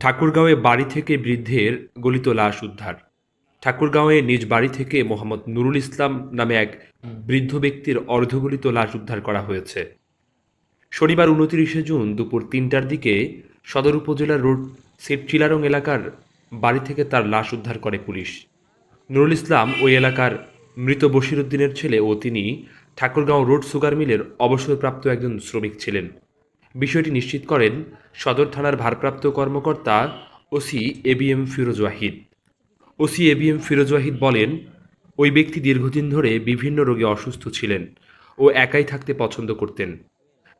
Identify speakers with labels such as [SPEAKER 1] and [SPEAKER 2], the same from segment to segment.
[SPEAKER 1] ঠাকুরগাঁওয়ে বাড়ি থেকে বৃদ্ধের গলিত লাশ উদ্ধার। ঠাকুরগাঁওয়ে নিজ বাড়ি থেকে মোহাম্মদ নুরুল ইসলাম নামে এক বৃদ্ধ ব্যক্তির অর্ধগলিত লাশ উদ্ধার করা হয়েছে। শনিবার উনতিরিশে জুন দুপুর তিনটার দিকে সদর উপজেলার রোড সেট চিলারং এলাকার বাড়ি থেকে তার লাশ উদ্ধার করে পুলিশ। নুরুল ইসলাম ওই এলাকার মৃত বশিরুদ্দিনের ছেলে ও তিনি ঠাকুরগাঁও রোড সুগার মিলের অবসরপ্রাপ্ত একজন শ্রমিক ছিলেন। বিষয়টি নিশ্চিত করেন সদর থানার ভারপ্রাপ্ত কর্মকর্তা OC ABM Firoz Wahid. OC ABM Firoz Wahid বলেন, ওই ব্যক্তি দীর্ঘদিন ধরে বিভিন্ন রোগে অসুস্থ ছিলেন ও একাই থাকতে পছন্দ করতেন।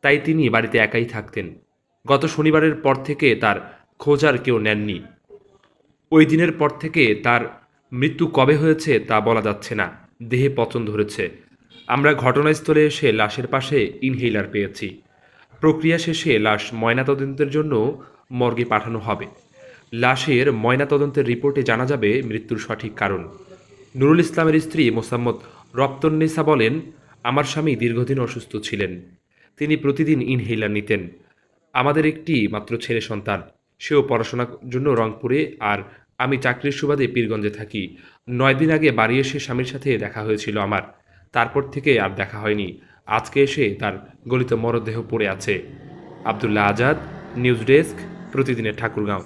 [SPEAKER 1] তাই তিনি বাড়িতে একাই থাকতেন। গত শনিবারের পর থেকে তার খোঁজ আর কেউ নেননি। ওই দিনের পর থেকে তার মৃত্যু কবে হয়েছে তা বলা যাচ্ছে না। দেহে পচন ধরেছে। আমরা ঘটনাস্থলে এসে লাশের পাশে ইনহেইলার পেয়েছি। প্রক্রিয়া শেষে লাশ ময়নাতদন্তের জন্য মর্গে পাঠানো হবে। লাশের ময়নাতদন্তের রিপোর্টে জানা যাবে মৃত্যুর সঠিক কারণ। নুরুল ইসলামের স্ত্রী মোসাম্মদ রপ্তন্নেসা বলেন, আমার স্বামী দীর্ঘদিন অসুস্থ ছিলেন। তিনি প্রতিদিন ইনহেইলার নিতেন। আমাদের একটি মাত্র ছেলে সন্তান। সেও পড়াশোনার জন্য রংপুরে। আর আমি চাকরির সুবাদে পীরগঞ্জে থাকি। নয় দিন আগে বাড়ি এসে স্বামীর সাথে দেখা হয়েছিল আমার। তারপর থেকে আর দেখা হয়নি। আজকে এসে তার গলিত মরদেহ পড়ে আছে। আবদুল্লাহ আজাদ নিউজ ডেস্ক প্রতিদিনের ঠাকুরগাঁও।